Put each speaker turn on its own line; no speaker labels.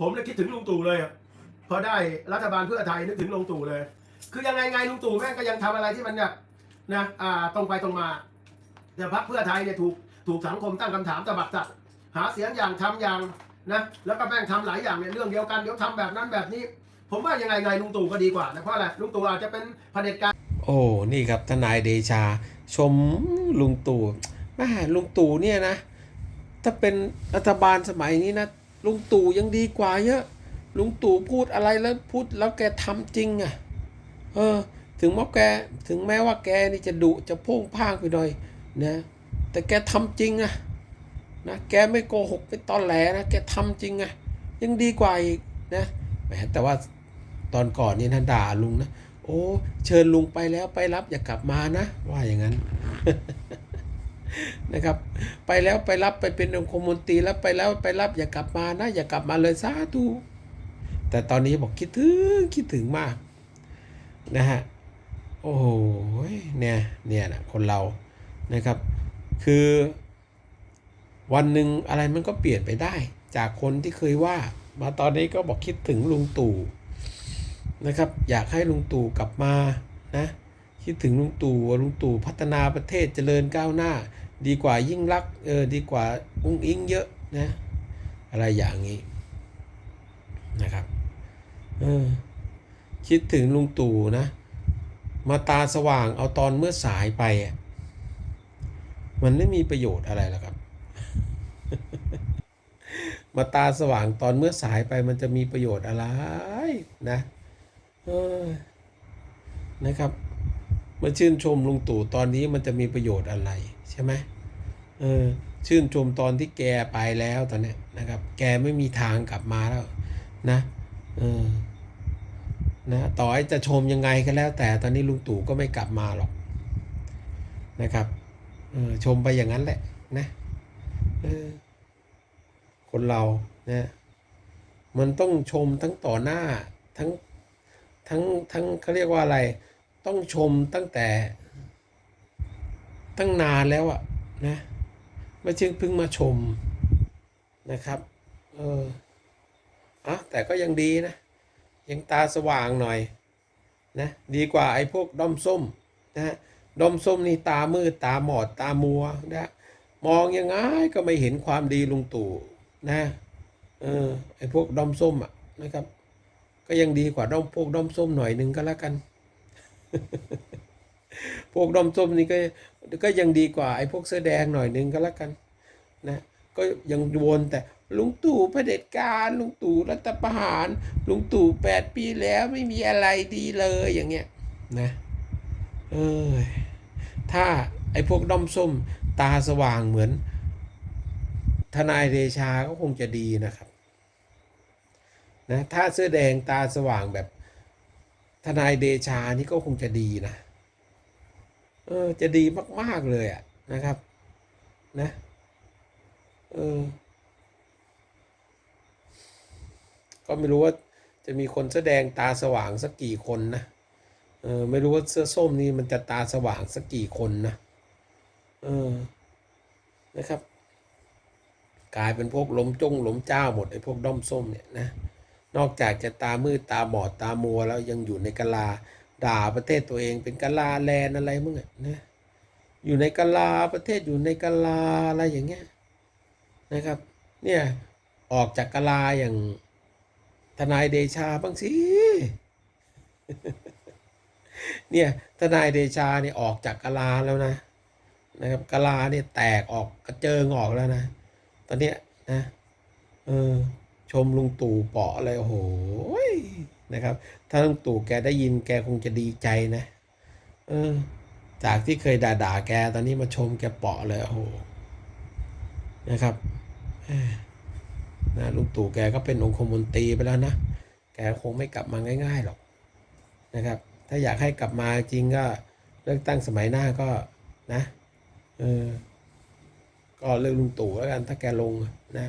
ผมเนี่ยคิดถึงลุงตู่เลยอะพอได้รัฐบาลเพื่อไทยนึกถึงลุงตู่เลย คือยังไงไงลุงตู่แม่งก็ยังทำอะไรที่มันแบบนะอ่าตรงไปตรงมาแต่พรรคเพื่อไทยเนี่ยถูกถูกสังคมตั้งคำถามตะบักจัดหาเสียงอย่างทำอย่างนะแล้วก็แม่งทำหลายอย่างเนี่ยเรื่องเดียวกันเดี๋ยวทำแบบนั้นแบบนี้ ผมว่ายังไงไงลุงตู่ก็ดีกว่านะเพราะอะไรลุงตู่อาจจะเป็นเผด็จการ
โอ้นี่ครับทนายเดชา ชมลุงตู่แม่ลุงตู่เนี่ยนะ ถ้าเป็นรัฐบาลสมัยนี้นะ ลุงตู่ยังดีกว่าเยอะ ลุงตู่พูดอะไรแล้วพูดแล้วแกทำจริงอะ่ะ เออ ถึงแม้แกถึงแม้ว่าแกนี่จะดุจะโพ่งพ่างไปหน่อยนะแต่แกทำจริงอะนะแกไม่โกหกไปตอนแหลนะแกทำจริงอะยังดีกว่าอีกนะแหมแต่ว่าตอนก่อนนี่ท่านด่าลุงนะโอ้เชิญลุงไปแล้วไปรับอย่ากลับมานะ ว่าอย่างนั้น นะครับ ไปแล้วไปรับไปเป็นองคมนตรีแล้วไปแล้วไปรับอย่ากลับมานะ อย่ากลับมาเลยสาธุแต่ตอนนี้บอกคิดถึงคิดถึงมากนะฮะโอ้โหเนี่ยเนี่ยนะคนเรานะครับ คือวันหนึ่งอะไรมันก็เปลี่ยนไปได้ จากคนที่เคยว่า มาตอนนี้ก็บอกคิดถึงลุงตู่นะครับ อยากให้ลุงตู่กลับมานะคิดถึงลุงตู่ลุงตู่พัฒนาประเทศเจริญก้าวหน้า ดีกว่ายิ่งรักเออดีกว่าอุ้งอิงเยอะนะอะไรอย่างนี้นะครับเออคิดถึงลุงตู่นะ มาตาสว่างเอาตอนเมื่อสายไปอะมันไม่มีประโยชน์อะไรหรอกครับ มาตาสว่างตอนเมื่อสายไปมันจะมีประโยชน์อะไรนะเออนะครับ มาชื่นชมลุงตู่ตอนนี้มันจะมีประโยชน์อะไรใช่ไหมเออชื่นชมตอนที่แกไปแล้วตอนเนี้ยนะครับ แกไม่มีทางกลับมาแล้วนะเออนะต่อให้จะชมยังไงก็แล้ว แต่ตอนนี้ลุงตู่ก็ไม่กลับมาหรอกนะครับเออชมไปอย่างนั้นแหละนะเออคนเรานะมันต้องชมทั้งต่อหน้าทั้งทั้งทั้งเขาเรียกว่าอะไร ต้องชมตั้งแต่ ตั้งนานแล้วอะนะไม่ใช่เพิ่งมาชมนะครับเอออะแต่ก็ยังดีนะ ยังตาสว่างหน่อยนะดีกว่าไอ้พวกด้อมส้มนะฮะด้อมส้มนี่ตามืดตาหมอดตามัวนะมองยังไงก็ไม่เห็นความดีลุงตู่นะเออไอ้พวกด้อมส้มอะนะครับ ก็ยังดีกว่าด้อมพวกด้อมส้มหน่อยหนึ่งก็แล้วกัน พวกด้อมส้มนี่ก็ก็ยังดีกว่าไอ้พวกเสื้อแดงหน่อยหนึ่งก็แล้วกันนะก็ยังวนแต่ลุงตู่เผด็จการลุงตู่รัฐประหาร ลุงตู่แปดปีแล้วไม่มีอะไรดีเลยอย่างเงี้ยนะเออถ้าไอ้พวกด้อมส้มตาสว่างเหมือน ทนายเดชาก็คงจะดีนะครับนะถ้าเสื้อแดงตาสว่างแบบ นายเดชานี่ก็คงจะดีนะ เออ จะดีมาก ๆ เลยอะนะครับ นะ เออ ก็ไม่รู้ว่าจะมีคนเสื้อแดงตาสว่างสักกี่คนนะ เออ ไม่รู้ว่าเสื้อส้มนี่มันจะตาสว่างสักกี่คนนะ เออ นะครับ กลายเป็นพวกล้มจงล้มเจ้าหมดไอ้พวกด้อมส้มเนี่ยนะ นอกจากจะตามืดตาบอดตามัวแล้วยังอยู่ในกะลา ด่าประเทศตัวเองเป็นกะลาแลนอะไรมึงนะอยู่ในกะลาประเทศอยู่ในกะลาอะไรอย่างเงี้ยนะครับ เนี่ยออกจากกะลาอย่างทนายเดชาบ้างสิเนี่ยทนายเดชาเนี่ยออกจากกะลาแล้วนะนะครับกะลาเนี่ยแตกออกกระเจิงออกแล้วนะ ตอนเนี้ยนะเออ ชมลุงตู่เปาะเลยโอ้โหนะครับ ถ้าลุงตู่แกได้ยินแกคงจะดีใจนะ เออ จากที่เคยด่าด่าๆแกตอนนี้มาชมแกเปาะเลยโอ้โหนะครับนะลุงตู่แกก็เป็นองคมนตรีไปแล้วนะ แกคงไม่กลับมาง่ายๆหรอกนะครับ ถ้าอยากให้กลับมาจริงก็เลือกตั้งสมัยหน้าก็นะเออก็เลือกลุงตู่แล้วกันถ้าแกลงนะ